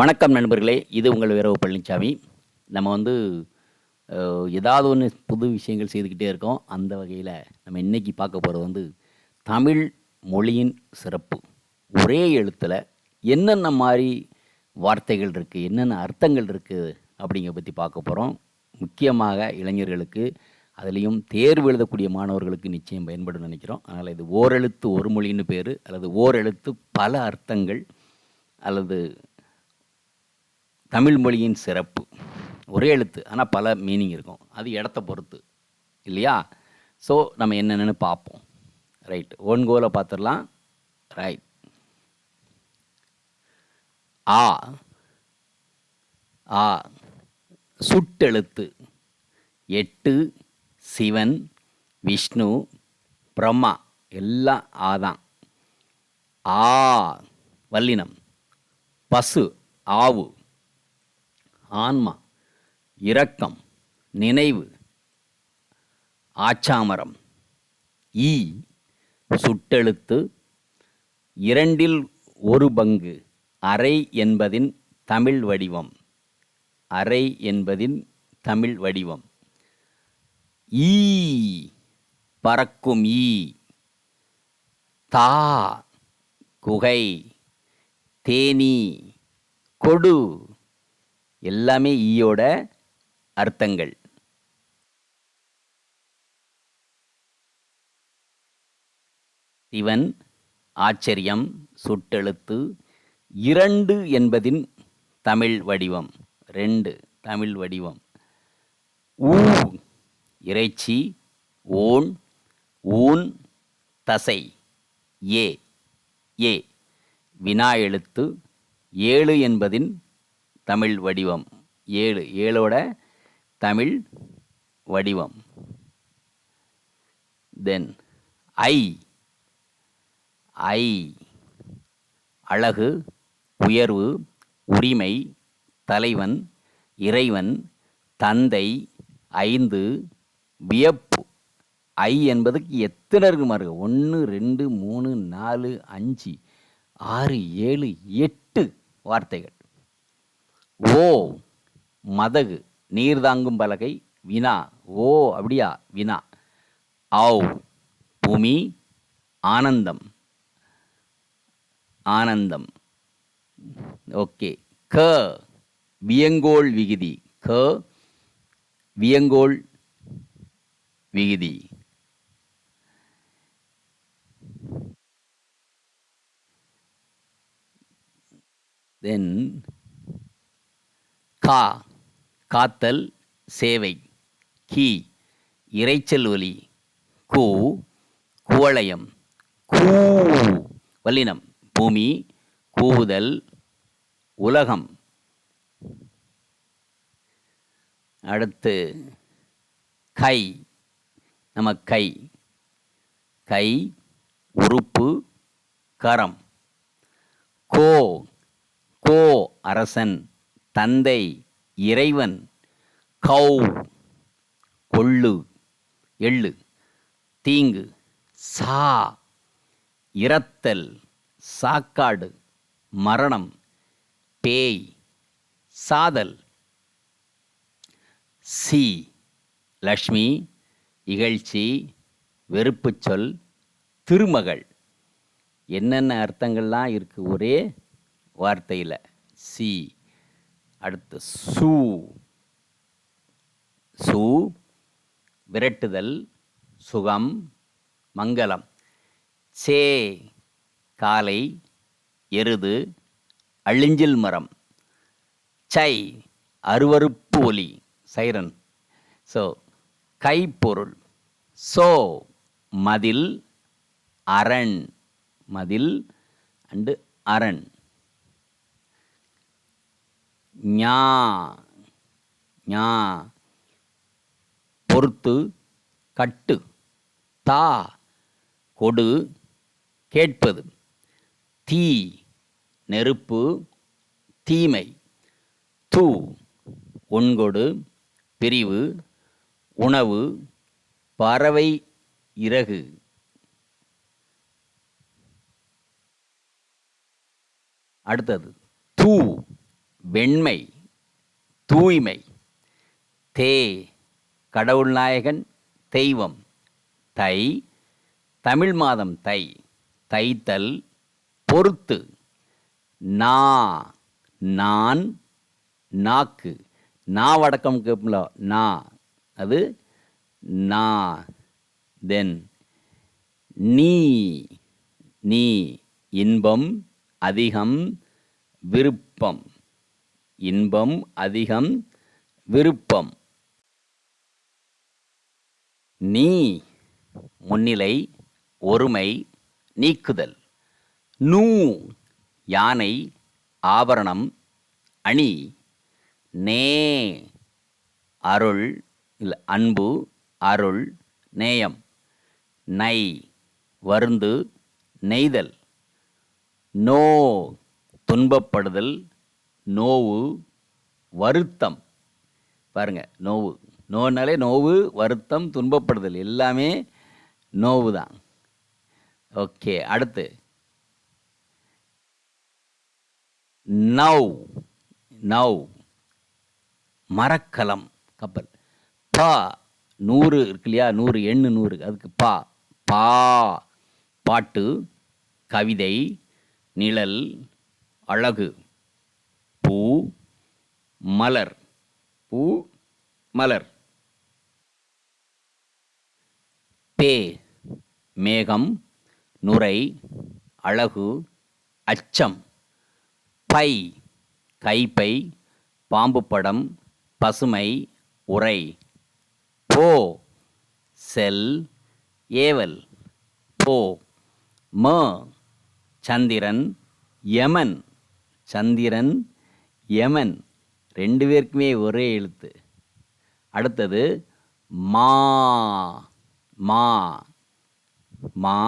வணக்கம் நண்பர்களே இது உங்கள் வீரவு பழனிசாமி நம்ம வந்து ஏதாவது ஒன்று புது விஷயங்கள் செய்துக்கிட்டே இருக்கோம். அந்த வகையில் நம்ம இன்றைக்கி பார்க்க போகிறது வந்து தமிழ் மொழியின் சிறப்பு. ஒரே எழுத்தில் என்னென்ன மாதிரி வார்த்தைகள் இருக்குது என்னென்ன அர்த்தங்கள் இருக்குது அப்படிங்கிற பற்றி பார்க்க போகிறோம் முக்கியமாக இளைஞர்களுக்கு அதுலேயும் தேர்வு எழுதக்கூடிய மாணவர்களுக்கு நிச்சயம் பயன்படும் நினைக்கிறோம். அதனால் இது ஓரெழுத்து ஒரு மொழின்னு பேர் அல்லது ஓரெழுத்து பல அர்த்தங்கள் அல்லது தமிழ் மொழியின் சிறப்பு. ஒரே எழுத்து ஆனால் பல மீனிங் இருக்கும். அது இடத்த பொறுத்து இல்லையா? ஸோ நம்ம என்னென்னு பார்ப்போம். ரைட் ஒன் கோலை பார்த்துடலாம். ரைட் ஆ. ஆ. சுட்டெழுத்து. எட்டு சிவன் விஷ்ணு பிரம்மா. எல்லாம் ஆதான் ஆ. வல்லினம் பசு ஆவு. ஆன்மா இரக்கம் நினைவு ஆச்சாமரம் ஈ சுட்டெழுத்து இரண்டில் ஒரு பங்கு அரை என்பதின் தமிழ் வடிவம் அரை என்பதின் தமிழ் வடிவம். ஈ பறக்கும் ஈ தா குகை தேனீ கொடு எல்லாமே ஈயோட அர்த்தங்கள். சிவன் ஆச்சரியம் சுட்டெழுத்து இரண்டு என்பதின் தமிழ் வடிவம். ரெண்டு தமிழ் வடிவம். ஊ இறைச்சி ஓன் ஊன் தசை ஏ ஏ. வினா எழுத்து ஏழு என்பதின் தமிழ் வடிவம். ஏழு ஏழோட தமிழ் வடிவம். தென் ஐ ஐ அழகு உயர்வு உரிமை தலைவன் இறைவன் தந்தை ஐந்து வியப்பு. ஐ என்பதுக்கு எத்தனை இருக்கு பாருங்க? ஒன்று ரெண்டு மூணு நாலு அஞ்சு ஆறு ஏழு எட்டு வார்த்தைகள். ஓ மதகு நீர் தாங்கும் பலகை வினா ஓ அப்படியா வினா. ஆவ் பூமி ஆனந்தம். ஆனந்தம். ஓகே. க வியங்கோள் விகுதி. க வியங்கோள் விகுதி. தென் கா காத்தல் சேவை கி இரைச்சல் ஒலி கூ குவளையம் கூ வல்லினம் பூமி கூவுதல் உலகம். அடுத்து கை நம்ம கை கை உறுப்பு கரம். கோ கோ அரசன். தந்தை இறைவன் கௌ கொள்ளு எள்ளு தீங்கு சா இரத்தல் சாக்காடு மரணம் பேய் சாதல் சி லக்ஷ்மி இகழ்ச்சி வெறுப்பு சொல் திருமகள். என்னென்ன அர்த்தங்கள்லாம் இருக்குது ஒரே வார்த்தையில் சி. அடுத்து சூ. சூ விரட்டுதல் சுகம் மங்களம். சே காலை எருது அழிஞ்சில் மரம். சை அருவருப்பு ஒலி சைரன். ஸோ கைப்பொருள். சோ மதில் அரண். மதில் அண்டு அரண். ஞா ஞா. பொறுத்து கட்டு. தா கொடு கேட்பது. தீ நெருப்பு தீமை. தூ உண்கொடு பிரிவு. உணவு பறவை இறகு. அடுத்தது தூ. வெண்மை தூய்மை தே கடவுள் நாயகன் தெய்வம் தை தமிழ் மாதம் தை தைத்தல் பொறுத்து நா நான் நாக்கு. நா வடக்கம் கேட்பல நா அது நா தென். நீ நீ இன்பம் அதிகம் விருப்பம். இன்பம் அதிகம் விருப்பம். நீ முன்னிலை ஒருமை நீக்குதல். நூ யானை ஆபரணம் அணி. நே அருள் இல்லை அன்பு அருள் நேயம். நை வருந்து நெய்தல். நோ துன்பப்படுதல் நோவு வருத்தம். பாருங்க நோவு. நோனாலே நோவு வருத்தம் துன்பப்படுதல். எல்லாமே நோவு தான் ஓகே அடுத்து. நவ். நவ். மரக்கலம் கப்பல். பா நூறு இருக்கு இல்லையா? நூறு எண்ணு நூறு. அதுக்கு பா. பா. பாட்டு கவிதை நிழல் அழகு. பூ மலர். பூ மலர். பே மேகம் நுரை அழகு அச்சம். பை கைப்பை பாம்பு படம் பசுமை உரை. போ செல் ஏவல். போ ம சந்திரன் யமன். சந்திரன் யமன். ரெண்டு பேருக்குமே ஒரே எழுத்து. அடுத்தது மா. மா. மா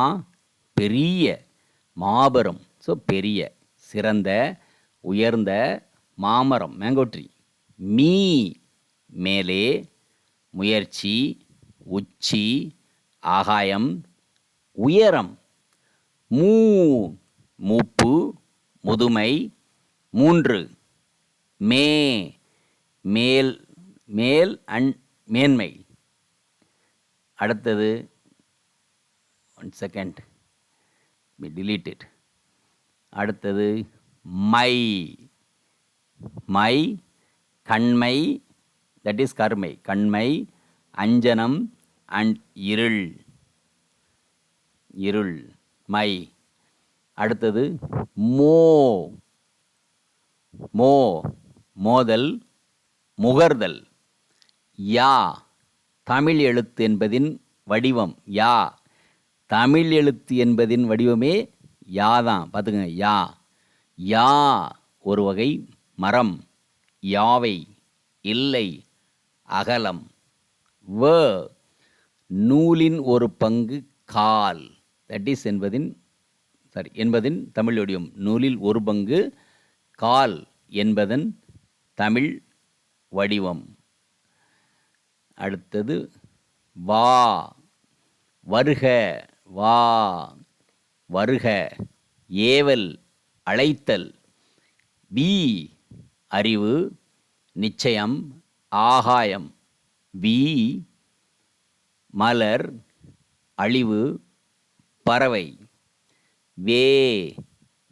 பெரிய. மாபெரும். ஸோ பெரிய. சிறந்த உயர்ந்த மாமரம். மேங்கோட்ரி மீ. மேலே. முயற்சி. உச்சி. ஆகாயம். உயரம். மூ. மூப்பு. முதுமை. மூன்று. மே மேல் மேல் அன் மேன்மை. அடுத்தது ஒன் செகண்ட் delete it. அடுத்தது மை. மை கண்மை தட் இஸ் கருமை. கண்மை அஞ்சனம் அண்ட் இருள். இருள் மை. அடுத்தது மோ. மோ. மோதல் முகர்தல். யா தமிழ் எழுத்து என்பதின் வடிவம். யா தமிழ் எழுத்து என்பதின் வடிவமே யா தான். பார்த்துக்கங்க யா. யா ஒரு வகை மரம். யாவை இல்லை அகலம். வ நூலின் ஒரு பங்கு கால். தட் இஸ் என்பதின் சாரி என்பதின் தமிழ் வடிவம். நூலில் ஒரு பங்கு கால் என்பதன் தமிழ் வடிவம். அடுத்தது வா வருக வா வருக ஏவல் அழைத்தல். வி அறிவு நிச்சயம் ஆகாயம். வி மலர் அழிவு பறவை. வே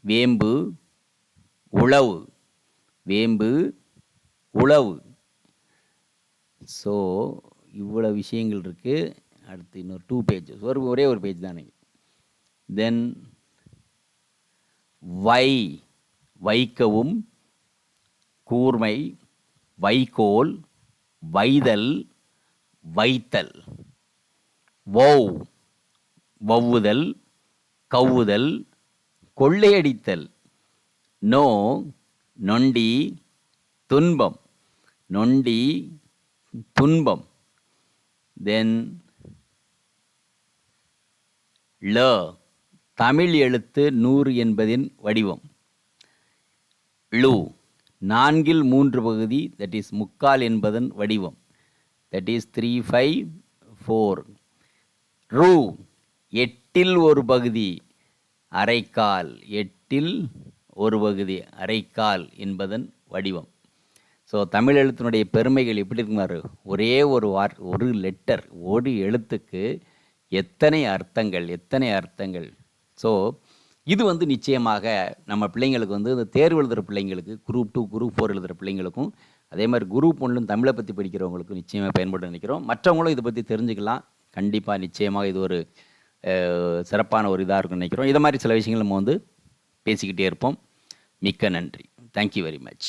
வேம்பு உழவு. வேம்பு உழவு ஸோ இவ்வளோ விஷயங்கள் இருக்குது அடுத்து இன்னொரு டூ பேஜஸ் ஒரு ஒரே ஒரு பேஜ் தானே தென் வை வைக்கவும் கூர்மை வைக்கோல் வைதல் வைத்தல். வௌ வவ்வுதல் கவ்வுதல் கொள்ளையடித்தல். நோ நொண்டி துன்பம். நொண்டி துன்பம். தென் ல தமிழ் எழுத்து நூறு என்பதின் வடிவம். ழு நான்கில் மூன்று பகுதி தட் இஸ் முக்கால் என்பதன் வடிவம். That is three five four ரூ எட்டில் ஒரு பகுதி அரைக்கால். எட்டில் ஒரு பகுதி அரைக்கால் என்பதன் வடிவம். ஸோ தமிழ் எழுத்தினுடைய பெருமைகள் எப்படி இருக்குமாரு ஒரே ஒரு வார் ஒரு லெட்டர் ஒரு எழுத்துக்கு எத்தனை அர்த்தங்கள் எத்தனை அர்த்தங்கள்? ஸோ இது வந்து நிச்சயமாக நம்ம பிள்ளைங்களுக்கு வந்து இந்த தேர்வு எழுதுகிற பிள்ளைங்களுக்கு குரூப் டூ குரூப் ஃபோர் எழுதுகிற பிள்ளைங்களுக்கும் அதே மாதிரி குரூப் ஒன்றும் தமிழை பற்றி படிக்கிறவங்களுக்கும் நிச்சயமாக பயன்பட நினைக்கிறோம். மற்றவங்களும் இதை பற்றி தெரிஞ்சுக்கலாம். கண்டிப்பாக நிச்சயமாக இது ஒரு சிறப்பான ஒரு இதாக இருக்கும்னு நினைக்கிறோம். இதை மாதிரி சில விஷயங்கள் நம்ம வந்து பேசிக்கிட்டே இருப்போம். மிக்க நன்றி. Thank you very much